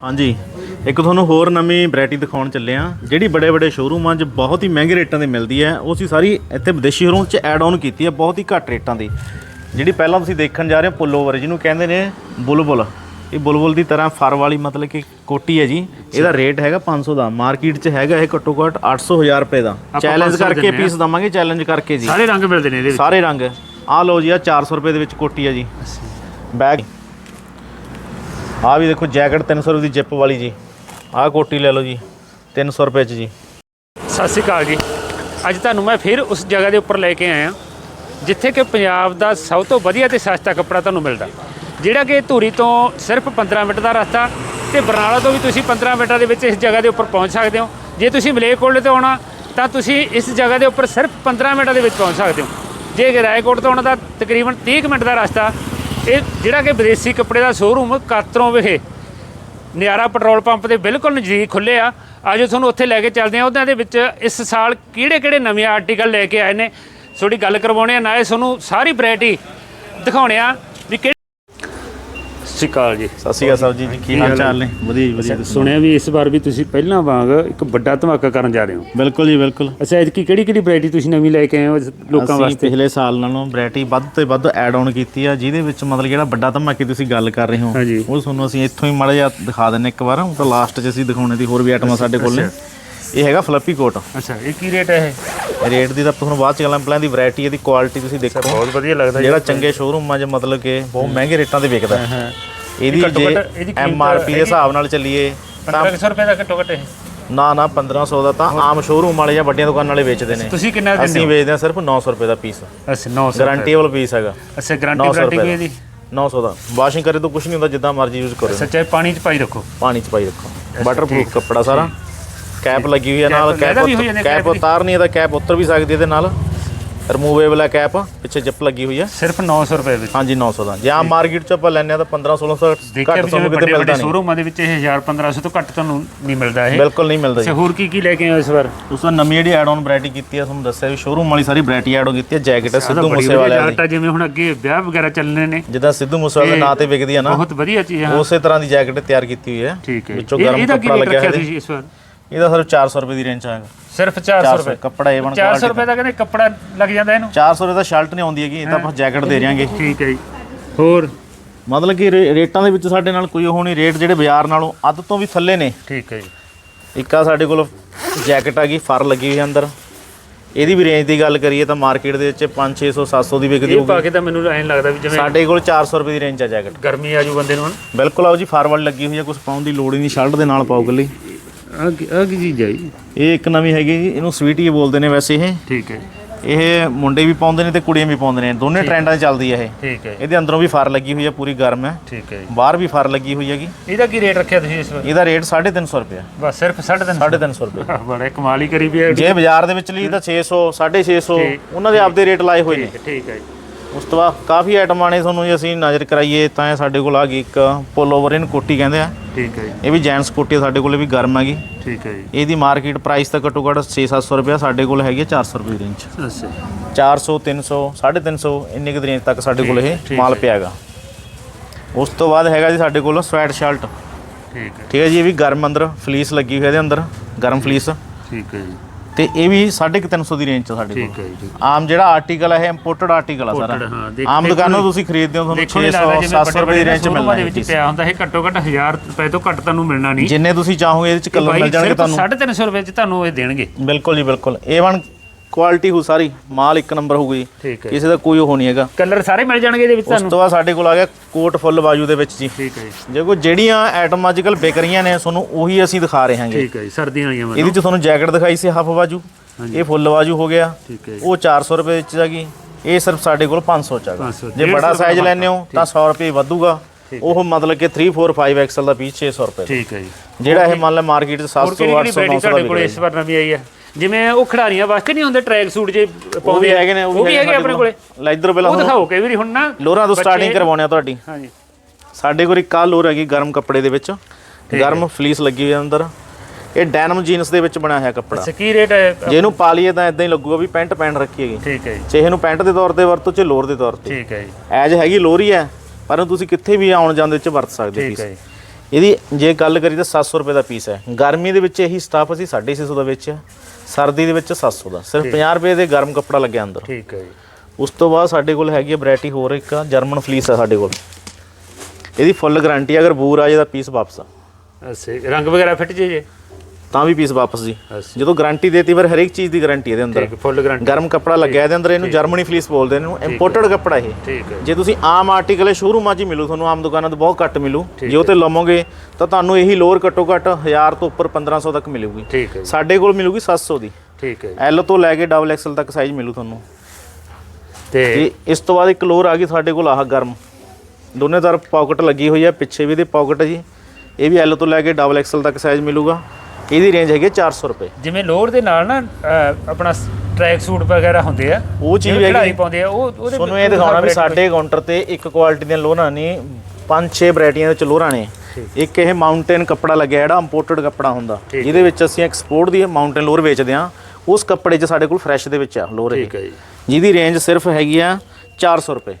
ਹਾਂਜੀ। ਇੱਕ ਤੁਹਾਨੂੰ ਹੋਰ ਨਵੀਂ ਵੈਰਾਈਟੀ ਦਿਖਾਉਣ ਚੱਲੇ ਆ ਜਿਹੜੀ ਬੜੇ ਬੜੇ ਸ਼ੋਰੂਮਾਂ 'ਚ ਬਹੁਤ ਹੀ ਮਹਿੰਗੇ ਰੇਟਾਂ ਦੀ ਮਿਲਦੀ ਹੈ ਉਹ ਅਸੀਂ ਸਾਰੀ ਇੱਥੇ ਵਿਦੇਸ਼ੀ ਸ਼ੋਰੂਮ 'ਚ ਐਡ ਆਨ ਕੀਤੀ ਹੈ ਬਹੁਤ ਹੀ ਘੱਟ ਰੇਟਾਂ ਦੀ। ਜਿਹੜੀ ਪਹਿਲਾਂ ਤੁਸੀਂ ਦੇਖਣ ਜਾ ਰਹੇ ਹੋ ਪੁੱਲੋਵਰ ਜਿਹਨੂੰ ਕਹਿੰਦੇ ਨੇ ਬੁਲਬੁਲ ਇਹ ਬੁਲਬੁਲ ਦੀ ਤਰ੍ਹਾਂ ਫਰ ਵਾਲੀ ਮਤਲਬ ਕਿ ਕੋਟੀ ਹੈ ਜੀ। ਇਹਦਾ ਰੇਟ ਹੈਗਾ 500 ਦਾ। ਮਾਰਕੀਟ 'ਚ ਹੈਗਾ ਇਹ ਘੱਟੋ ਘੱਟ 800 1000 ਰੁਪਏ ਦਾ। ਚੈਲੰਜ 500 ਕਰਕੇ ਆ। ਪੀਸ ਦਵਾਂਗੇ ਚੈਲੰਜ ਕਰਕੇ ਜੀ। ਸਾਰੇ ਰੰਗ ਮਿਲਦੇ ਨੇ ਇਹਦੇ ਵਿੱਚ। ਸਾਰੇ ਰੰਗ। ਆਹ ਲਓ ਜੀ ਆ 400 ਰੁਪਏ ਦੇ ਵਿੱਚ ਕੋਟੀ ਹੈ ਜੀ। ਬੈਗ ਆਹ ਵੀ ਦੇਖੋ ਜੈਕਟ 300 ਰੁਪਏ ਦੀ ਜਿੱਪ ਵਾਲੀ ਜੀ। ਆਹ ਕੋਟੀ ਲੈ ਲਓ ਜੀ 300 ਰੁਪਏ ਚ ਜੀ। ਸਤਿ ਸ਼੍ਰੀ ਅਕਾਲ ਜੀ। ਅੱਜ ਤੁਹਾਨੂੰ ਮੈਂ ਫਿਰ ਉਸ ਜਗ੍ਹਾ ਦੇ ਉੱਪਰ ਲੈ ਕੇ ਆਇਆ, ਜਿੱਥੇ ਕਿ ਪੰਜਾਬ ਦਾ ਸਭ ਤੋਂ ਵਧੀਆ ਤੇ ਸਸਤਾ ਕੱਪੜਾ ਤੁਹਾਨੂੰ ਮਿਲਦਾ। ਜਿਹੜਾ ਕਿ ਧੂਰੀ ਤੋਂ ਸਿਰਫ 15 ਮਿੰਟ ਦਾ ਰਸਤਾ ਤੇ ਬਰਨਾਲਾ ਤੋਂ ਵੀ ਤੁਸੀਂ 15 ਮਿੰਟਾਂ ਦੇ ਵਿੱਚ ਇਸ ਜਗ੍ਹਾ ਦੇ ਉੱਪਰ ਪਹੁੰਚ ਸਕਦੇ ਹੋ। ਜੇ ਤੁਸੀਂ ਮਲੇਰਕੋਟਲੇ ਤੋਂ ਆਉਣਾ, ਤਾਂ ਤੁਸੀਂ ਇਸ ਜਗ੍ਹਾ ਦੇ ਉੱਪਰ ਸਿਰਫ 15 ਮਿੰਟਾਂ ਦੇ ਵਿੱਚ ਪਹੁੰਚ ਸਕਦੇ ਹੋ। ਜੇ ਰਾਏਕੋਟ ਤੋਂ ਆਉਣਾ, ਤਾਂ ਤਕਰੀਬਨ 30 ਕੁ ਮਿੰਟ ਦਾ ਰਸਤਾ ਇਹ ਜਿਹੜਾ ਕਿ ਵਿਦੇਸ਼ੀ ਕੱਪੜੇ ਦਾ ਸ਼ੋਰੂਮ ਕਾਤਰੋਂ ਵਿਖੇ। ਨਿਆਰਾ ਪੈਟਰੋਲ ਪੰਪ ਦੇ ਬਿਲਕੁਲ ਨਜ਼ਦੀਕ ਖੁੱਲੇ ਆ। ਆਜੋ ਤੁਹਾਨੂੰ ਉੱਥੇ ਲੈ ਕੇ ਚੱਲਦੇ ਆ। ਉਹਨਾਂ ਦੇ ਵਿੱਚ ਇਸ ਸਾਲ ਕਿਹੜੇ ਕਿਹੜੇ ਨਵੇਂ ਆਰਟੀਕਲ ਲੈ ਕੇ ਆਏ ਨੇ। ਤੁਹਾਡੀ ਗੱਲ ਕਰਵਾਉਣੇ ਆ, ਨਾਲੇ ਤੁਹਾਨੂੰ ਸਾਰੀ ਵੈਰਾਈਟੀ ਦਿਖਾਉਣੇ ਆ। ਸਤਿ ਸ਼੍ਰੀ ਅਕਾਲ ਜੀ। ਸਤਿ ਸ਼੍ਰੀ ਅਕਾਲ ਸਾਹਿਬ ਜੀ ਕੀ ਹਾਲ ਚਾਲ ਨੇ? ਵਧੀਆ ਜੀ ਵਧੀਆ ਸੁਣਿਆ ਵੀ ਇਸ ਵਾਰ ਵੀ ਤੁਸੀਂ ਪਹਿਲਾਂ ਵਾਂਗ ਇੱਕ ਵੱਡਾ ਧਮਾਕਾ ਕਰਨ ਜਾ ਰਹੇ ਹੋ। ਬਿਲਕੁਲ ਜੀ ਬਿਲਕੁਲ। ਅੱਛਾ ਐਤਕੀ ਕਿਹੜੀ ਕਿਹੜੀ ਵੈਰਾਈਟੀ ਤੁਸੀਂ ਨਵੀਂ ਲੈ ਕੇ ਆਏ ਹੋ ਲੋਕਾਂ ਅਸੀਂ ਵਾਸਤੇ? ਪਿਛਲੇ ਸਾਲ ਨਾਲੋਂ ਵੈਰਾਈਟੀ ਵੱਧ ਤੋਂ ਵੱਧ ਐਡ ਆਨ ਕੀਤੀ ਆ ਜਿਹਦੇ ਵਿੱਚ ਮਤਲਬ ਜਿਹੜਾ ਵੱਡਾ ਧਮਾਕੇ ਤੁਸੀਂ ਗੱਲ ਕਰ ਰਹੇ ਹੋ। ਉਹ ਤੁਹਾਨੂੰ ਅਸੀਂ ਇੱਥੋਂ ਹੀ ਮਾੜਾ ਜਿਹਾ ਦਿਖਾ ਦਿੰਨੇ ਇੱਕ ਵਾਰ ਉਹ ਤਾਂ ਲਾਸਟ 'ਚ ਅਸੀਂ ਦਿਖਾਉਣੇ ਦੀ ਹੋਰ ਵੀ ਆਈਟਮਾਂ ਸਾਡੇ ਕੋਲ ਨੇ। ਇਹ ਹੈਗਾ ਫਲੱਪੀ ਕੋਟ ਅੱਛਾ ਇਹ ਕੀ ਰੇਟ ਹੈ ਇਹ? ਰੇਟ ਦੀ ਤਾਂ ਤੁਹਾਨੂੰ ਬਾਅਦ ਚ ਗੱਲਾਂ ਪਹਿਲਾਂ ਦੀ ਵੈਰਾਈਟੀ ਇਹਦੀ ਕੁਆਲਿਟੀ ਤੁਸੀਂ ਦੇਖੋ। ਬਹੁਤ ਵਧੀਆ ਲੱਗਦਾ ਜਿਹੜਾ ਚੰਗੇ ਸ਼ੋਰੂਮਾਂ 'ਚ ਮਤਲਬ ਕਿ ਬਹੁਤ ਮਹਿੰਗੇ ਰੇਟਾਂ ਤੇ ਵਿਕਦਾ। ਹਾਂ ਇਹਦੀ ਜੇ ਐਮ ਆਰ ਪੀ ਦੇ ਹਿਸਾਬ ਨਾਲ ਚੱਲੀਏ ਤਾਂ 1500 ਰੁਪਏ ਦਾ ਘੱਟੋ ਘੱਟ ਇਹ। ਨਾ ਨਾ 1500 ਦਾ ਤਾਂ ਆਮ ਸ਼ੋਰੂਮ ਵਾਲੇ ਜਾਂ ਵੱਡੀਆਂ ਦੁਕਾਨਾਂ ਵਾਲੇ ਵੇਚਦੇ ਨੇ। ਤੁਸੀਂ ਕਿੰਨਾ ਦਿੰਦੇ ਅਸੀਂ ਵੇਚਦੇ ਹਾਂ ਸਿਰਫ 900 ਰੁਪਏ ਦਾ ਪੀਸ ਅੱਛਾ 900 ਗਾਰੰਟੀਬਲ ਪੀਸ ਹੈਗਾ। ਅੱਛਾ ਗਾਰੰਟੀ 900 ਵਾਰੰਟੀ ਰੁਪਏ ਵੀ ਇਹਦੀ? 900 ਦਾ। ਵਾਸ਼ਿੰਗ ਕਰੇ ਤਾਂ ਕੁਝ ਨਹੀਂ ਹੁੰਦਾ ਜਿੱਦਾਂ ਮਰਜ਼ੀ ਯੂਜ਼ ਕਰੋ। ਸੱਚਾਈ ਪਾਣੀ ਚ ਪਾਈ ਰੱਖੋ। ਪਾਣੀ 'ਚ ਪਾਈ ਰੱਖੋ। ਵਾਟਰਪ੍ਰੂਫ ਕੱਪੜਾ ਸਾਰਾ। ਕੈਪ ਲੱਗੀ ਹੋਈ ਹੈ ਨਾਲ ਕੈਪ ਹੋ ਕੈਪ ਹੈ ਉਤਾਰਨੀ ਹੈ ਤਾਂ ਕੈਪ ਉਤਰ ਵੀ ਸਕਦੀ ਹੈ ਇਹਦੇ ਨਾਲ। ਰਿਮੂਵੇਬਲ ਹੈ ਕੈਪ ਪਿੱਛੇ ਜਿਪ ਲੱਗੀ ਹੋਈ ਹੈ ਸਿਰਫ 900 ਰੁਪਏ ਵਿੱਚ। ਹਾਂਜੀ 900 ਦਾ। ਜੇ ਆਮ ਮਾਰਕੀਟ 'ਚ ਆਪਾਂ ਲੈਣੇ ਆ ਤਾਂ 1500 1600 ਦੇਖਿਆ ਘੱਟ ਤੁਹਾਨੂੰ ਕਿਤੇ ਵੱਡੇ ਮਿਲਦਾ ਵੱਡੇ ਨਹੀਂ ਸ਼ੋਰੂਮਾਂ ਦੇ ਵਿੱਚ ਇਹ 1000 1500 ਤੋਂ ਘੱਟ ਤੁਹਾਨੂੰ ਨਹੀਂ ਮਿਲਦਾ ਇਹ। ਬਿਲਕੁਲ ਨਹੀਂ ਮਿਲਦਾ ਜੀ। ਹੋਰ ਕੀ ਕੀ ਲੈ ਕੇ ਆਏ ਇਸ ਵਾਰ? ਉਸ ਨਵੀਂ ਜਿਹੜੀ ਐਡ ਆਨ ਵੈਰਾਈਟੀ ਕੀਤੀ ਹੈ ਤੁਹਾਨੂੰ ਦੱਸਿਆ ਵੀ ਸ਼ੋਰੂਮ ਵਾਲੀ ਸਾਰੀ ਵੈਰਾਈਟੀ ਐਡ ਆਨ ਕੀਤੀ ਹੈ ਜੈਕਟ ਹੈ ਸਿੱਧੂ ਮੂਸੇ ਵਾਲੇ। ਵਧੀਆ ਜਿਵੇਂ ਹੁਣ ਅੱਗੇ ਵਿਆਹ ਵਗੈਰਾ ਚੱਲਣੇ ਨੇ। ਜਿੱਦਾਂ ਸਿੱਧੂ ਮੂਸੇ ਵਾਲੇ ਦੇ ਨਾਂ ਤੇ ਵਿਕਦੀ ਹੈ ਨਾ ਬਹੁਤ ਵਧੀਆ ਚੀਜ਼ ਹੈ ਉਸੇ ਤਰ੍ਹਾਂ ਦੀ ਜੈਕਟ ਤਿਆਰ ਕੀਤੀ ਹੋਈ ਹੈ। ਠੀਕ ਹੈ। ਵਿੱਚੋਂ ਗਰਮ ਕੱਪੜਾ ਲੱਗਿਆ ਤੁਸੀਂ ਇਸ ਵਾਰ? ਇਹਦਾ ਸਿਰਫ 400 ਰੁਪਏ ਦੀ ਰੇਂਜ ਆਏਗਾ ਸਿਰਫ 400 ਰੁਪਏ। ਕੱਪੜਾ A1 400 ਰੁਪਏ ਦਾ ਕਹਿੰਦੇ ਕੱਪੜਾ ਲੱਗ ਜਾਂਦਾ ਇਹਨੂੰ। 400 ਰੁਪਏ ਦਾ ਸ਼ਰਟ ਨਹੀਂ ਆਉਂਦੀ ਹੈਗੀ ਇਹ ਤਾਂ ਆਪਾਂ ਜੈਕਟ ਦੇ ਰਿਆਂਗੇ ਠੀਕ ਹੈ ਜੀ। ਹੋਰ? ਮਤਲਬ ਕਿ ਰੇਟਾਂ ਦੇ ਵਿੱਚ ਸਾਡੇ ਨਾਲ ਕੋਈ ਉਹ ਨਹੀਂ ਰੇਟ ਜਿਹੜੇ ਬਾਜ਼ਾਰ ਨਾਲੋਂ ਅੱਧ ਤੋਂ ਵੀ ਥੱਲੇ ਨੇ। ਠੀਕ ਹੈ ਜੀ। ਇੱਕ ਆ ਸਾਡੇ ਕੋਲ ਜੈਕਟ ਆ ਗਈ ਫਰ ਲੱਗੀ ਹੋਈ ਅੰਦਰ। ਇਹਦੀ ਵੀ ਰੇਂਜ ਦੀ ਗੱਲ ਕਰੀਏ ਤਾਂ ਮਾਰਕੀਟ ਦੇ ਵਿੱਚ 5 600 700 ਦੀ ਵਿਕਦੀ ਇਹ ਹੋਊਗੀ। ਪਾ ਕੇ ਤਾਂ ਮੈਨੂੰ ਐਂ ਲੱਗਦਾ ਵੀ ਜਿਵੇਂ ਸਾਡੇ ਕੋਲ 400 ਰੁਪਏ ਦੀ ਰੇਂਜ ਆ ਜੈਕਟ ਗਰਮੀ ਆਜੂ ਬੰਦੇ ਨੂੰ ਬਿਲਕੁਲ ਆਓ ਜੀ ਫਰ ਵਾਲੀ ਲੱਗੀ ਹੋਈ ਹੈ ਕੁਝ ਪਾਉਣ ਦੀ ਲੋੜ ਹੀ ਨਹੀਂ ਸ਼ਰਟ ਦੇ ਨਾਲ ਪਾਓ ਗੱਲੀ ਆ ਆ ਕੀ ਚੀਜ਼ ਇਹ ਇੱਕ ਨਵੀਂ ਹੈਗੀ ਜੀ ਇਹਨੂੰ ਸਵੀਟ ਬੋਲਦੇ ਨੇ ਵੈਸੇ ਇਹ। ਠੀਕ ਹੈ। ਇਹ ਮੁੰਡੇ ਵੀ ਪਾਉਂਦੇ ਨੇ ਤੇ ਕੁੜੀਆਂ ਵੀ ਪਾਉਂਦੇ ਨੇ ਦੋਨੇ ਟ੍ਰੈਂਡਾਂ 'ਚ ਚੱਲਦੀ ਹੈ ਇਹ। ਠੀਕ ਹੈ। ਇਹਦੇ ਅੰਦਰੋਂ ਵੀ ਫਰ ਲੱਗੀ ਹੋਈ ਹੈ ਪੂਰੀ ਗਰਮ ਹੈ। ਠੀਕ ਹੈ ਜੀ। ਬਾਹਰ ਵੀ ਫਰ ਲੱਗੀ ਹੋਈ ਹੈਗੀ। ਇਹਦਾ ਕੀ ਰੇਟ ਰੱਖਿਆ ਤੁਸੀਂ ਇਸ ਵਾਰ? ਇਹਦਾ ਰੇਟ 350 ਰੁਪਏ ਹੈ ਬਸ ਸਿਰਫ 350 350 ਰੁਪਏ ਬੜਾ ਕਮਾਲ ਹੀ ਕਰੀ ਵੀ ਹੈ ਜੇ ਬਾਜ਼ਾਰ ਦੇ ਵਿੱਚ ਲਈ ਤਾਂ 600 650 ਉਹਨਾਂ ਦੇ ਆਪਦੇ ਰੇਟ ਲਾਏ ਹੋਏ ਨੇ। ਠੀਕ ਹੈ, ਠੀਕ ਹੈ ਜੀ। ਉਸ ਤੋਂ ਬਾਅਦ ਕਾਫੀ ਆਈਟਮਾਂ ਨੇ ਤੁਹਾਨੂੰ ਜੇ ਅਸੀਂ ਨਜ਼ਰ ਕਰਾਈਏ ਤਾਂ ਇਹ ਸਾਡੇ ਕੋਲ ਆ ਗਈ ਇੱਕ ਪੋਲੋਵਰ ਇਹਨੂੰ ਕੋਟੀ ਕਹਿੰਦੇ ਆ। ਠੀਕ ਹੈ ਜੀ, ਇਹ ਵੀ ਜੈਂਟਸ ਕੋਟੀ ਆ, ਸਾਡੇ ਕੋਲ ਇਹ ਵੀ ਗਰਮ ਹੈਗੀ। ਠੀਕ ਹੈ ਜੀ। ਇਹਦੀ ਮਾਰਕੀਟ ਪ੍ਰਾਈਸ ਤਾਂ ਘੱਟੋ ਘੱਟ 6-700 ਰੁਪਏ ਸਾਡੇ ਕੋਲ ਹੈਗੀ ਹੈ 400 ਰੁਪਏ ਦੀ ਰੇਂਜ ਅੱਛਾ 400 300 350 ਇੰਨੇ ਕੁ ਰੇਂਜ ਤੱਕ ਸਾਡੇ ਕੋਲ ਇਹ ਠੀਕ ਮਾਲ। ਪਿਆ ਹੈਗਾ। ਉਸ ਤੋਂ ਬਾਅਦ ਹੈਗਾ ਜੀ ਸਾਡੇ ਕੋਲ ਸਵੈਟ ਸ਼ਰਟ ਠੀਕ ਹੈ। ਠੀਕ ਹੈ ਜੀ ਇਹ ਵੀ ਗਰਮ ਅੰਦਰ ਫਲੀਸ ਲੱਗੀ ਹੋਈ ਹੈ ਇਹਦੇ ਅੰਦਰ ਗਰਮ ਫਲੀਸ ਠੀਕ ਹੈ ਜੀ। ਤੇ ਇਹ ਵੀ 350 ਦੀ ਰੇਂਜ ਚ ਸਾਡੇ ਠੀਕ ਕੋਲ ਹੈ ਜੀ ਆਮ ਜਿਹੜਾ ਆਰਟੀਕਲ ਹੈ ਇਹ ਇੰਪੋਰਟਡ ਆਰਟੀਕਲ ਆ ਸਾਰਾ। ਆਮ ਦੁਕਾਨੋਂ ਤੁਸੀਂ ਖਰੀਦਦੇ ਹੋ ਤੁਹਾਨੂੰ ਦੇਖੋ ਨਹੀਂ 600 ਲੱਗਦਾ ਜਿਵੇਂ 700 ਰੁਪਏ ਦੀ ਰੇਂਜ ਚ ਮਿਲਣਾ ਹੈ ਵਿੱਚ ਪਿਆ ਹੁੰਦਾ ਇਹ ਘੱਟੋ ਘੱਟ 1000 ਰੁਪਏ ਤੋਂ ਘੱਟ ਤੁਹਾਨੂੰ ਮਿਲਣਾ ਨਹੀਂ। ਜਿੰਨੇ ਤੁਸੀਂ ਚਾਹੋਗੇ ਇਹਦੇ ਚ ਕਲਰ ਮਿਲ ਜਾਣਗੇ ਤੁਹਾਨੂੰ। 350 ਰੁਪਏ ਚ ਤੁਹਾਨੂੰ ਇਹ ਦੇਣਗੇ। ਬਿਲਕੁਲ ਜੀ ਬਿਲਕੁਲ। A1 ਕੁਆਲਿਟੀ ਹੋ ਸਾਰੀ ਮਾਲ ਇੱਕ ਨੰਬਰ ਹੋਊਗੀ ਠੀਕ ਹੈ ਕਿਸੇ ਦਾ ਕੋਈ ਉਹ ਨਹੀਂ ਹੈਗਾ। ਕਲਰ ਸਾਰੇ ਮਿਲ ਜਾਣਗੇ ਇਹਦੇ ਵਿੱਚ ਉਸ ਤੁਹਾਨੂੰ? ਤੋਂ ਬਾਅਦ ਸਾਡੇ ਕੋਲ ਆ ਗਿਆ ਕੋਟ ਫੁੱਲ ਬਾਜੂ ਦੇ ਵਿੱਚ ਜੀ। ਠੀਕ ਹੈ ਜੀ। ਜੇ ਕੋਈ ਜਿਹੜੀਆਂ ਆਈਟਮ ਅੱਜ ਕੱਲ ਵਿਕ ਰਹੀਆਂ ਨੇ ਤੁਹਾਨੂੰ ਉਹੀ ਅਸੀਂ ਦਿਖਾ ਰਹੇ ਹਾਂਗੇ। ਠੀਕ ਹੈ ਜੀ ਸਰਦੀਆਂ ਆਈਆਂ ਇਹਦੇ ਚ ਤੁਹਾਨੂੰ ਜੈਕਟ ਦਿਖਾਈ ਸੀ ਹਾਫ ਬਾਜੂ। ਇਹ ਫੁੱਲ ਬਾਜੂ ਹੋ ਗਿਆ। ਠੀਕ ਹੈ ਜੀ। ਉਹ 400 ਰੁਪਏ ਵਿੱਚ ਹੈਗੀ। ਇਹ ਸਿਰਫ ਸਾਡੇ ਕੋਲ 500 ਚ ਹੈਗਾ। 500 ਜੇ ਬੜਾ ਸਾਈਜ਼ ਲੈਣੇ ਹੋ ਤਾਂ 100 ਰੁਪਏ ਵਧੂਗਾ। ਉਹ ਮਤਲਬ ਕਿ 3 4 5 ਐਕਸਲ ਦਾ ਪੀਸ 600 ਰੁਪਏ ਦਾ। ਠੀਕ ਹੈ ਜੀ। ਜਿਹੜਾ ਇਹ ਮੰਨ ਲਾ ਮਾਰਕੀਟ 'ਚ ਹੋਰ 700 ਕਿਹੜੀ ਕਿਹੜੀ 800 ਵੈਰਾਈਟੀ 900 ਦਾ ਤੁਹਾਡੇ ਕੋਲ ਵਿਕਦਾ ਇਸ ਵਾਰ ਨਵੀਂ ਆਈ ਹੈ? ਜਿਵੇਂ ਉਹ ਖਿਡਾਰੀਆਂ ਵਾਸਤੇ ਨਹੀਂ ਹੁੰਦੇ ਟਰੈਕ ਸੂਟ ਜੇ ਪਾਉਂਦੇ ਆ। ਹੈਗੇ ਨੇ ਉਹ ਵੀ ਹੈਗੇ ਆਪਣੇ ਕੋਲੇ। ਲੈ ਇਧਰ ਪਹਿਲਾਂ ਉਹ ਦਿਖਾਓ ਕਈ ਵਾਰੀ ਹੁਣ ਨਾ ਲੋਰਾਂ ਤੋਂ ਸਟਾਰਟਿੰਗ ਕਰਵਾਉਣੇ ਆ ਤੁਹਾਡੀ। ਹਾਂਜੀ। ਸਾਡੇ ਕੋਲ ਇੱਕ ਆਹ ਲੋਰ ਹੈਗੀ ਗਰਮ ਕੱਪੜੇ ਦੇ ਵਿੱਚ। ਗਰਮ ਫਲੀਸ ਲੱਗੀ ਹੋਈ ਹੈ ਅੰਦਰ। ਇਹ ਡੈਨਮ ਜੀਨਸ ਦੇ ਵਿੱਚ ਬਣਿਆ ਹੋਇਆ ਕੱਪੜਾ। ਅੱਛਾ ਕੀ ਰੇਟ ਹੈ? ਜੇ ਇਹਨੂੰ ਪਾ ਲਈਏ ਤਾਂ ਇਦਾਂ ਹੀ ਲੱਗੂਗਾ ਵੀ ਪੈਂਟ ਪੈਣ ਰੱਖੀ ਹੈਗੀ। ਠੀਕ ਹੈ ਜੀ। ਚਾਹੇ ਇਹਨੂੰ ਪੈਂਟ ਦੇ ਤੌਰ ਤੇ ਵਰਤੋ ਚਾਹੇ ਲੋਰ ਦੇ ਤੌਰ ਤੇ। ਠੀਕ ਹੈ ਜੀ। ਐਜ ਹੈਗੀ ਲੋਰੀ ਹੈ ਪਰ ਤੁਸੀਂ ਕਿੱਥੇ ਵੀ ਆਉਣ ਜਾਂਦੇ ਚ ਵਰਤ ਸਕਦੇ ਹੋ ਠੀਕ ਹੈ ਪੀਸ। ਇਹਦੀ ਜੇ ਗੱਲ ਕਰੀ ਤਾਂ 700 ਰੁਪਏ ਦਾ ਪੀਸ ਹੈ। ਗਰਮੀ ਦੇ ਵਿੱਚ ਇਹੀ ਸਟਾਫ ਅਸੀਂ 650 ਦਾ ਵੇਚਿਆ। ਸਰਦੀ ਦੇ ਵਿੱਚ 700 ਦਾ। ਸਿਰਫ 50 ਰੁਪਏ ਦੇ ਗਰਮ ਕੱਪੜਾ ਲੱਗਿਆ ਅੰਦਰ। ਠੀਕ ਹੈ ਜੀ। ਉਸ ਤੋਂ ਬਾਅਦ ਸਾਡੇ ਕੋਲ ਹੈਗੀ ਹੈ ਵੈਰਾਈਟੀ ਹੋਰ ਇੱਕ ਜਰਮਨ ਫਲੀਸ ਆ ਸਾਡੇ ਕੋਲ। ਇਹਦੀ ਫੁੱਲ ਗਾਰੰਟੀ ਅਗਰ ਬੂਰ ਆ ਜੇ ਤਾਂ ਪੀਸ ਵਾਪਸ ਆ। ਅੱਛਾ ਰੰਗ ਵਗੈਰਾ ਫਿੱਟ ਜੇ ਜੇ? ਤਾਂ ਵੀ ਪੀਸ ਵਾਪਸ ਜੀ। ਅੱਛਾ। ਜਦੋਂ ਗਾਰੰਟੀ ਦੇਤੀ ਫਿਰ ਹਰੇਕ ਚੀਜ਼ ਦੀ ਗਾਰੰਟੀ ਇਹਦੇ ਅੰਦਰ। ਠੀਕ ਫੁੱਲ ਗਰੰਟੀ ਗਰਮ ਕੱਪੜਾ ਲੱਗਿਆ ਇਹਦੇ ਅੰਦਰ ਇਹਨੂੰ ਜਰਮਨੀ ਫਲੀਸ ਬੋਲਦੇ ਨੇ ਇਹਨੂੰ ਇੰਪੋਰਟਡ ਕੱਪੜਾ ਇਹ। ਠੀਕ ਹੈ। ਜੇ ਤੁਸੀਂ ਆਮ ਆਰਟੀਕਲ ਸ਼ੋਰੂਮਾਂ 'ਚ ਹੀ ਮਿਲੂ ਤੁਹਾਨੂੰ ਆਮ ਦੁਕਾਨਾਂ ਤੋਂ ਬਹੁਤ ਘੱਟ ਮਿਲੂ। ਜੇ ਉਹ ਤੇ ਲਵੋਗੇ ਤਾਂ ਤੁਹਾਨੂੰ ਇਹੀ ਲੋਅਰ ਘੱਟੋ ਘੱਟ 1000 ਤੋਂ ਉੱਪਰ 1500 ਤੱਕ ਮਿਲੂਗੀ। ਠੀਕ ਹੈ ਜੀ। ਸਾਡੇ ਕੋਲ ਮਿਲੂਗੀ 700 ਦੀ। ਠੀਕ ਹੈ ਜੀ। ਐਲ ਤੋਂ ਲੈ ਕੇ ਡਬਲ ਐਕਸਲ ਤੱਕ ਸਾਈਜ਼ ਮਿਲੂ ਤੁਹਾਨੂੰ। ਤੇ ਤੇ ਇਸ ਤੋਂ ਬਾਅਦ ਇੱਕ ਲੋਅਰ ਆ ਗਈ ਸਾਡੇ ਕੋਲ ਆਹ ਗਰਮ। ਦੋਨੇ ਤਰਫ ਪਾਕਟ ਲੱਗੀ ਹੋਈ ਹੈ ਪਿੱਛੇ ਵੀ ਇਹਦੇ ਪਾਕਟ ਹੈ ਜੀ। ਇਹ ਵੀ ਐਲ ਤੋਂ ਲੈ ਕੇ ਡਬਲ ਐਕਸਲ ਤੱਕ ਸਾਈਜ਼ ਮਿਲੂਗਾ। ਇਹਦੀ ਰੇਂਜ ਹੈਗੀ ਹੈ 400 ਰੁਪਏ। ਜਿਵੇਂ ਲੋਅਰ ਦੇ ਨਾਲ ਨਾ ਅਹ, ਆਪਣਾ ਟਰੈਕ ਸੂਟ ਵਗੈਰਾ ਹੁੰਦੇ ਆ ਉਹ ਚੀਜ਼ ਹੈਗੀ ਕਢਾਈ ਪਾਉਂਦੇ ਆ ਉਹ ਉਹਦੇ ਤੁਹਾਨੂੰ ਇਹ ਦਿਖਾਉਣਾ ਵੀ ਸਾਡੇ ਕਾਊਂਟਰ ਤੇ ਇੱਕ ਕੁਆਲਿਟੀ ਦੀਆਂ ਲੋਰਾਂ ਨਹੀਂ ਪੰਜ ਛੇ ਵੈਰਾਈਟੀਆਂ ਦੇ ਵਿੱਚ ਲੋਰਾਂ ਨੇ। ਇੱਕ ਇਹ ਮਾਊਂਟੇਨ ਕੱਪੜਾ ਲੱਗਿਆ ਜਿਹੜਾ ਇੰਪੋਰਟਡ ਕੱਪੜਾ ਹੁੰਦਾ। ਜਿਹਦੇ ਵਿੱਚ ਅਸੀਂ ਐਕਸਪੋਰਟ ਦੀ ਮਾਊਂਟੇਨ ਲੋਰ ਵੇਚਦੇ ਆ ਉਸ ਕੱਪੜੇ 'ਚ ਸਾਡੇ ਕੋਲ ਫਰੈਸ਼ ਦੇ ਵਿੱਚ ਆ ਲੋਰ ਇਹ। ਠੀਕ ਹੈ ਜੀ। ਜਿਹਦੀ ਰੇਂਜ ਸਿਰਫ ਹੈਗੀ ਆ 400 ਰੁਪਏ।